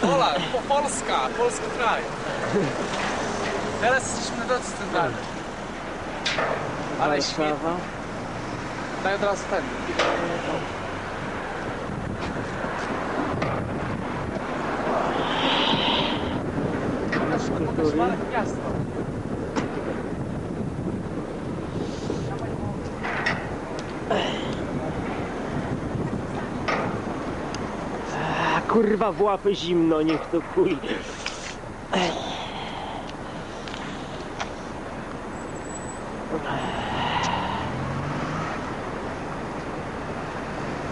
Pola, po, Polska, polski kraj. Teraz jesteśmy na drodze centralnej. Ale. Warszawa. Daj od razu ten. Kultury. miasto. A kurwa w łapy zimno, niech to chuj.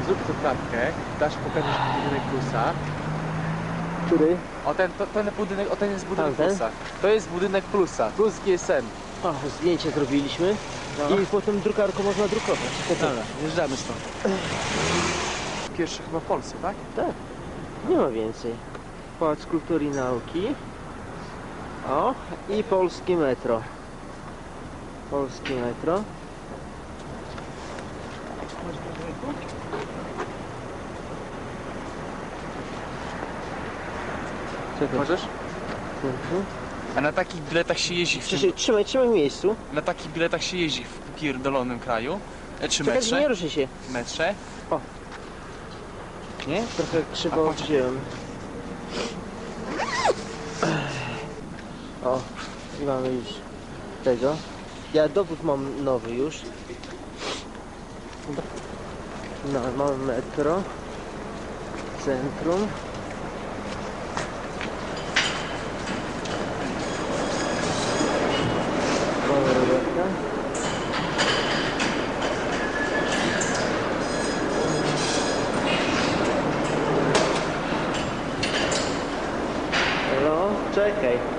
Zrób tu klatkę, dasz pokażesz budynek plusa. Który? O ten, to, ten budynek, o ten jest budynek Tamten? plusa. To jest budynek plusa, plus GSM. O, zdjęcie zrobiliśmy. I potem drukarką można drukować. Dobra, wjeżdżamy stąd. Pierwszy chyba w Polsce, tak? Tak. Nie ma więcej. Pałac Kultury i Nauki. O, i polskie metro. Polskie metro. Możesz? Mhm. A na takich biletach się jeździ w tym, Trzymaj, trzymaj, trzymaj w miejscu. na takich biletach się jeździ w pierdolonym kraju. E, czy Czekaj, metrze? nie ruszy się. Metrze? O. Nie? Trochę krzywo wziąłem. O, i mamy już tego. Ja dowód mam nowy już. No, mamy metro. Centrum. Mamy Roberta. No, czekaj.